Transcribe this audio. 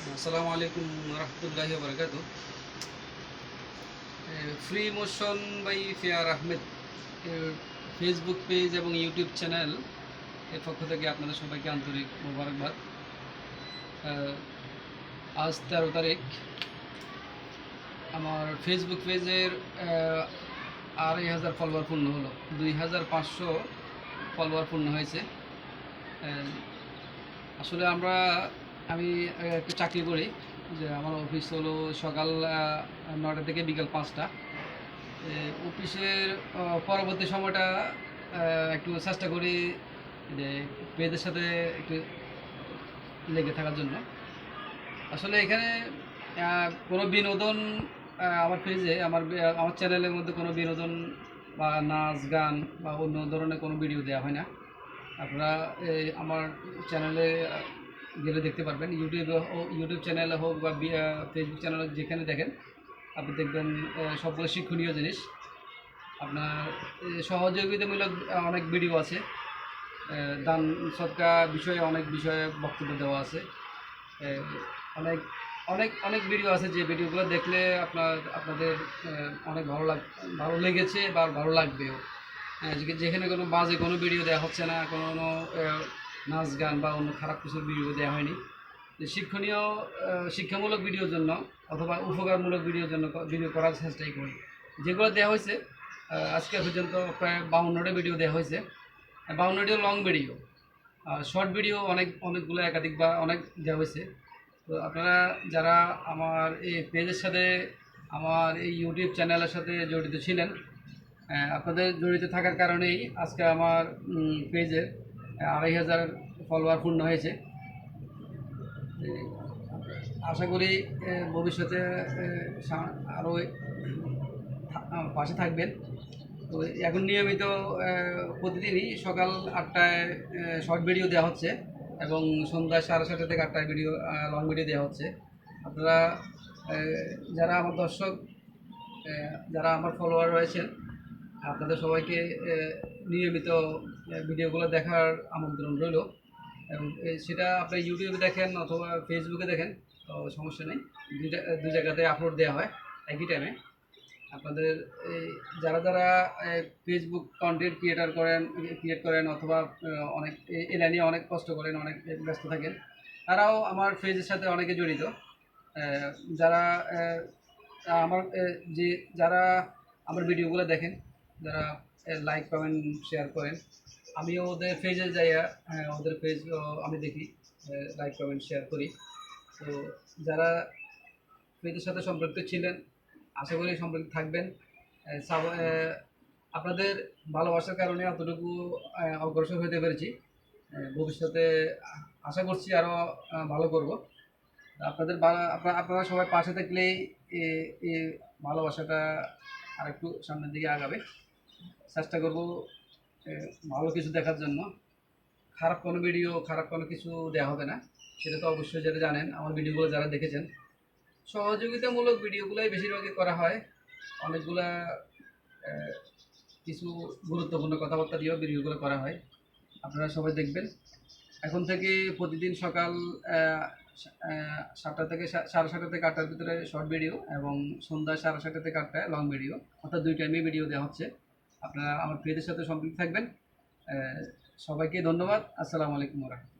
আসসালামু আলাইকুম রহমতুল্লাহি বরকাত free motion by fair Ahmed Facebook page এবং ইউটিউব চ্যানেল এর পক্ষ থেকে আপনাদের সবাইকে আন্তরিক মোবারকবাদ। আজ তেরো তারিখ। আমার ফেসবুক পেজের আড়াই হাজার ফলোয়ার পূর্ণ হলো। দুই হাজার পাঁচশো ফলোয়ার পূর্ণ হয়েছে। আসলে আমরা আমি একটু চাকরি করি। যে আমার অফিস হলো সকাল নটা থেকে বিকাল পাঁচটা। অফিসের পরবর্তী সময়টা একটু চেষ্টা করি যে পেজের সাথে একটু লেগে থাকার জন্য। আসলে এখানে কোনো বিনোদন আমার পেজে, আমার আমার চ্যানেলের মধ্যে কোনো বিনোদন বা নাচ, গান বা অন্য ধরনের কোনো ভিডিও দেওয়া হয় না। আপনারা আমার চ্যানেলে গেলে দেখতে পারবেন ইউটিউবে ইউটিউব চ্যানেলে হোক বা ফেসবুক চ্যানেলে যেখানে দেখেন, আপনি দেখবেন সবগুলো শিক্ষণীয় জিনিস। আপনার সহযোগিতামূলক অনেক ভিডিও আছে। দান সৎকা বিষয়ে অনেক বিষয়ে বক্তব্য দেওয়া আছে। অনেক অনেক অনেক ভিডিও আছে যে ভিডিওগুলো দেখলে আপনার, আপনাদের অনেক ভালো লাগ, ভালো লেগেছে বা ভালো লাগবেও। যেখানে কোনো বাজে কোনো ভিডিও দেওয়া হচ্ছে না, কোনো নাচ গান বা অন্য খারাপ কিছু ভিডিও দেওয়া হয়নি। শিক্ষণীয় শিক্ষামূলক ভিডিওর জন্য অথবা উপকারমূলক ভিডিওর জন্য ভিডিও করার চেষ্টাই করি। যেগুলো দেওয়া হয়েছে আজকে পর্যন্ত প্রায় বাউন্নটা ভিডিও দেওয়া হয়েছে। বাউন্নটিও লং ভিডিও আর শর্ট ভিডিও অনেক, অনেকগুলো একাধিক বা অনেক দেওয়া হয়েছে। তো আপনারা যারা আমার এই পেজের সাথে, আমার এই ইউটিউব চ্যানেলের সাথে জড়িত ছিলেন আপনাদের জড়িত থাকার কারণেই আজকে আমার পেজের আড়াই হাজার ফলোয়ার পূর্ণ হয়েছে। আশা করি ভবিষ্যতে আরও পাশে থাকবেন। তো এখন নিয়মিত প্রতিদিনই সকাল আটটায় শর্ট ভিডিও দেওয়া হচ্ছে এবং সন্ধ্যা সাড়ে সাতটা থেকে আটটায় ভিডিও লং ভিডিও দেওয়া হচ্ছে। আপনারা যারা আমার দর্শক যারা আমার ফলোয়ার রয়েছেন আপনাদের সবাইকে নিয়মিত ভিডিওগুলো দেখার আমন্ত্রণ রইল। এবং সেটা আপনি ইউটিউবে দেখেন অথবা ফেসবুকে দেখেন, তো সমস্যা নেই। দুইটা দু জায়গাতে আপলোড দেওয়া হয়, একই টাইমে আপনাদের যারা যারা ফেসবুক কন্টেন্ট ক্রিয়েটার করেন ক্রিয়েট করেন অথবা অনেক, এ- লাইনে অনেক কষ্ট করেন, অনেক ব্যস্ত থাকেন, তারাও আমার পেজের সাথে অনেকে জড়িত। যারা আমার যে, যারা আমার ভিডিওগুলো দেখেন যারা লাইক কমেন্ট শেয়ার করেন। আমিও ওদের পেজে আহ, ওদের পেজ আমি দেখি লাইক কমেন্ট শেয়ার করি। তো যারা পেজের সাথে সম্পৃক্ত ছিলেন আশা করি সম্পৃক্ত থাকবেন। আপনাদের ভালোবাসার কারণে অতটুকু অগ্রসর হতে পেরেছি। ভবিষ্যতে আশা করছি আরও ভালো করব। আপনাদের আপনারা সবাই পাশে থাকলেই ভালোবাসাটা আরেকটু সামনের দিকে আগাবে। চেষ্টা করব ভালো কিছু দেখার জন্য। খারাপ কোনো ভিডিও খারাপ কোনো কিছু দেওয়া হবে না। সেটা তো অবশ্যই যারা জানেন, আমার ভিডিওগুলো যারা দেখেছেন, সহযোগিতামূলক ভিডিওগুলোই বেশিরভাগই করা হয়। অনেকগুলা কিছু গুরুত্বপূর্ণ কথাবার্তা দিয়েও ভিডিওগুলো করা হয়। আপনারা সবাই দেখবেন। এখন থেকে প্রতিদিন সকাল সাতটা থেকে সাড়ে সাতটা থেকে আটটার ভিতরে শর্ট ভিডিও এবং সন্ধ্যা সাড়ে সাতটা থেকে আটটায় লং ভিডিও অর্থাৎ দুই টাইমে ভিডিও দেওয়া হচ্ছে। আপনারা আমার পেজের সাথে সম্পৃক্ত থাকবেন। সবাইকে ধন্যবাদ। আসসালামু আলাইকুম রহমতুল্লাহ।